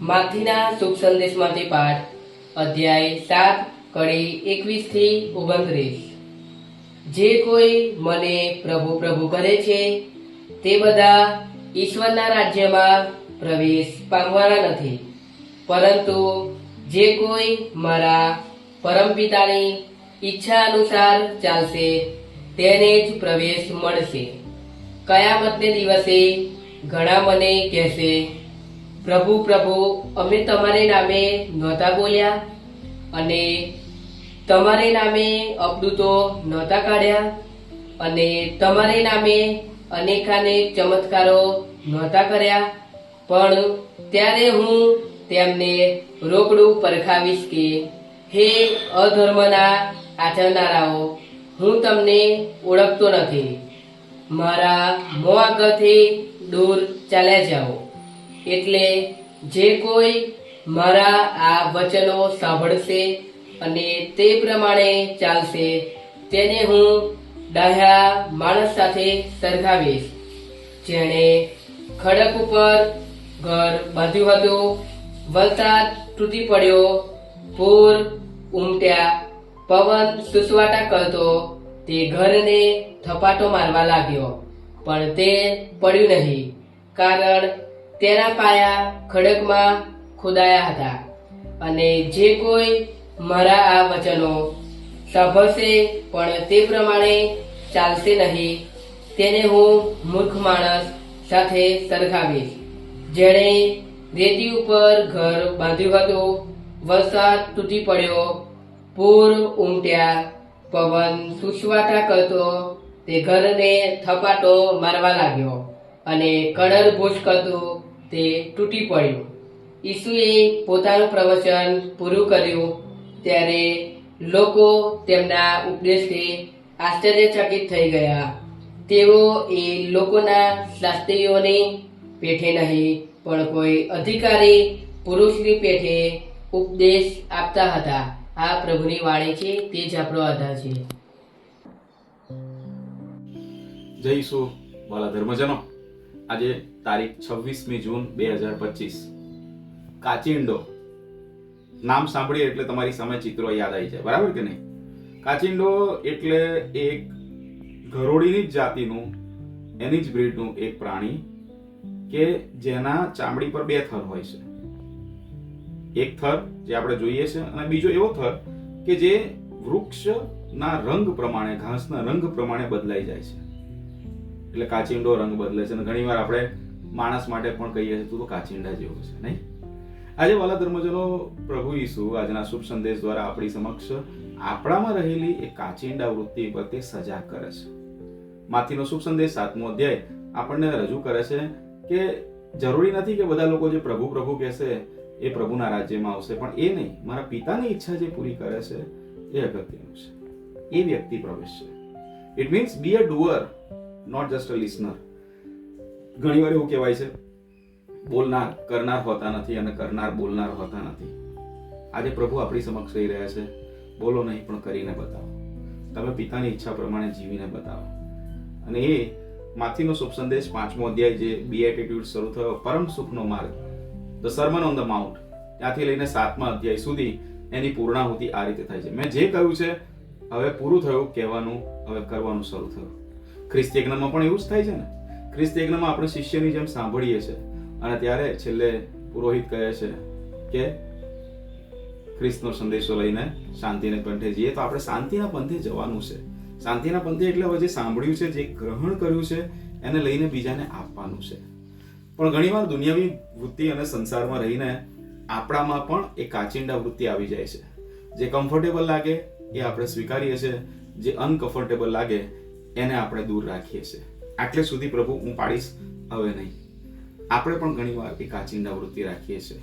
માથીના શુભ સંદેશમાંથી પાઠ, અધ્યાય સાત, કડી એકવીસથી ઓગણત્રીસ. જે કોઈ મને પ્રભુ પ્રભુ કરે છે, તે બધા ઈશ્વરના રાજ્યમાં પ્રવેશ પામવાના નથી. પરંતુ જે કોઈ મારા પરમપિતાની ઈચ્છા અનુસાર ચાલશે, તેને જ પ્રવેશ મળશે. કયામતને દિવસે ઘણા મને કહેશે પ્રભુ પ્રભુ, અમે તમારે નામે નહોતા બોલ્યા અને તમારે નામે અબદૂતો નહોતા કાઢ્યા અને તમારે નામે અનેકાનેક ચમત્કારો નહોતા કર્યા. પણ ત્યારે હું તેમને રોકડું પરખાવીશ કે, હે અધર્મના આચરનારાઓ, હું તમને ઓળખતો નથી. મારા મોં આગળથી દૂર ચાલ્યા જાઓ. એટલે જે કોઈ મારા આ વચનો સાંભળશે અને તે પ્રમાણે ચાલશે, તેને હું ડાહ્યા માણસ સાથે સરખાવીશ જેણે ખડક ઉપર ઘર બાંધ્યું હતું વલસાદ તૂટી પડ્યો, પૂર ઉમટ્યા, પવન સુસવાટા કરતો, તે ઘરને થપાટો મારવા લાગ્યો. પણ તે પડ્યું નહીં, કારણ તેના પાયા ખડકમાં ખોદાયા હતા. અને જે કોઈ મારા આ વચનો સાંભળશે પણ તે પ્રમાણે ચાલશે નહીં, તેને હું મૂર્ખ માણસ સાથે સરખાવીશ. જેણે રેતી ઉપર ઘર બાંધ્યું હતું, વરસાદ તૂટી પડ્યો, પૂર ઉમટ્યા, પવન સુસવાટા કરતો, તે ઘરને થપાટો મારવા લાગ્યો અને કડર ભૂસ કરતું તે તૂટી પડ્યું. ઈસુએ પોતાનું પ્રવચન પૂરું કર્યું ત્યારે લોકો તેમના ઉપદેશથી આશ્ચર્યચકિત થઈ ગયા. તેઓ એ લોકોના શાસ્ત્રીઓની પેઠે નહીં, પણ કોઈ અધિકારી પુરુષની પેઠે ઉપદેશ આપતા હતા. આ પ્રભુની વાણી છે, તે જ આપણો આધાર છે. જય ઈસુ વાલા ધર્મજનો. આજે તારીખ છવ્વીસમી જૂન બે હજાર પચીસ. કાચિંડો. નામ સાંભળીએ એટલે તમારી સામે ચિત્રો યાદ આવી જાય. બરાબર કે નહીં? કાચિંડો એટલે એક ઘરોડીની જ જાતિનું, એની જ બ્રીડનું એક પ્રાણી કે જેના ચામડી પર બે થર હોય છે. એક થર જે આપણે જોઈએ છે અને બીજો એવો થર કે જે વૃક્ષના રંગ પ્રમાણે, ઘાસના રંગ પ્રમાણે બદલાઈ જાય છે. એટલે કાચિંડો રંગ બદલે છે અને ઘણીવાર આપણે માણસ માટે પણ કહીએ છીએ, તું તો કાચિંડા જેવો છે નહીં? આજે વાલા ધર્મજનો, પ્રભુ ઈસુ આજના શુભ સંદેશ દ્વારા આપણી સમક્ષ આપણામાં રહેલી એ કાચિંડા વૃત્તિ પર તે સજાગ કરે છે. માથીનો શુભ સંદેશ સાતમો અધ્યાય આપણને રજૂ કરે છે કે જરૂરી નથી કે બધા લોકો જે પ્રભુ પ્રભુ કહેશે એ પ્રભુના રાજ્યમાં આવશે, પણ એ નહીં. મારા પિતાની ઈચ્છા જે પૂરી કરે છે એ અગત્યનું છે. એ વ્યક્તિ પ્રવેશ છે. It means be a doer not just a listener ઘણીવાર એવું કહેવાય છે, બોલનાર, કરનાર હોતા નથી અને કરનાર, બોલનાર હોતા નથી. આજે પ્રભુ આપણી સમક્ષ રહી રહ્યા છે, બોલો નહીં પણ કરીને બતાવો. તમે પિતાની ઈચ્છા પ્રમાણે જીવીને બતાવો. અને એ માથીનો શુભ સંદેશ પાંચમો અધ્યાય જે બી એટીટ્યુડ શરૂ થયો, પરમ સુખનો માર્ગ. The Sermon on the Mount ત્યાંથી લઈને સાતમા અધ્યાય સુધી એની પૂર્ણાહુતિ આ રીતે થાય છે. મેં જે કહ્યું છે, હવે પૂરું થયું, કહેવાનું, હવે કરવાનું શરૂ થયું. ખ્રિસ્ત યજ્ઞમાં પણ એવું જ થાય છે ને? ખ્રિસ્ત યજ્ઞમાં આપણે શિષ્યની જેમ સાંભળીએ છીએ અને ત્યારે છેલ્લે પુરોહિત કહે છે કે, ખ્રિસ્તનો સંદેશો લઈને શાંતિને પંથે જઈએ. તો આપણે શાંતિના પંથે જવાનું છે. શાંતિના પંથે એટલે હવે જે સાંભળ્યું છે, જે ગ્રહણ કર્યું છે, એને લઈને બીજાને આપવાનું છે. પણ ઘણીવાર દુનિયાવી વૃત્તિ અને સંસારમાં રહીને આપણામાં પણ એ કાચિંડા વૃત્તિ આવી જાય છે. જે કમ્ફર્ટેબલ લાગે એ આપણે સ્વીકારીએ છીએ. જે અનકમ્ફર્ટેબલ લાગે એને આપણે દૂર રાખીએ છીએ. આટલે સુધી પ્રભુ હું પાડીશ હવે નહીં. આપણે પણ ઘણીવાર એક કાચિંડા વૃત્તિ રાખીએ છીએ.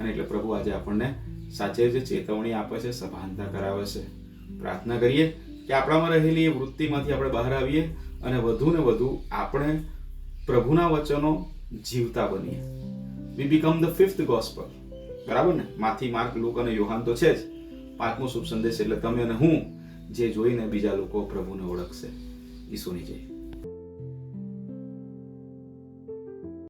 અને એટલે પ્રભુ આજે આપણને સાચે જે ચેતવણી આપે છે, સભાનતા કરાવે છે. પ્રાર્થના કરીએ કે આપણામાં રહેલી એ વૃત્તિમાંથી આપણે બહાર આવીએ અને વધુ ને વધુ આપણે પ્રભુના વચનો જીવતા બનીએ. We become the fifth gospel બરાબર ને? માથી, માર્ક, લુક અને યોહાન તો છે જ. પાંચમો શુભ સંદેશ એટલે તમે અને હું જે જોઈને બીજા લોકો પ્રભુને ઓળખશે. ઈસુની જય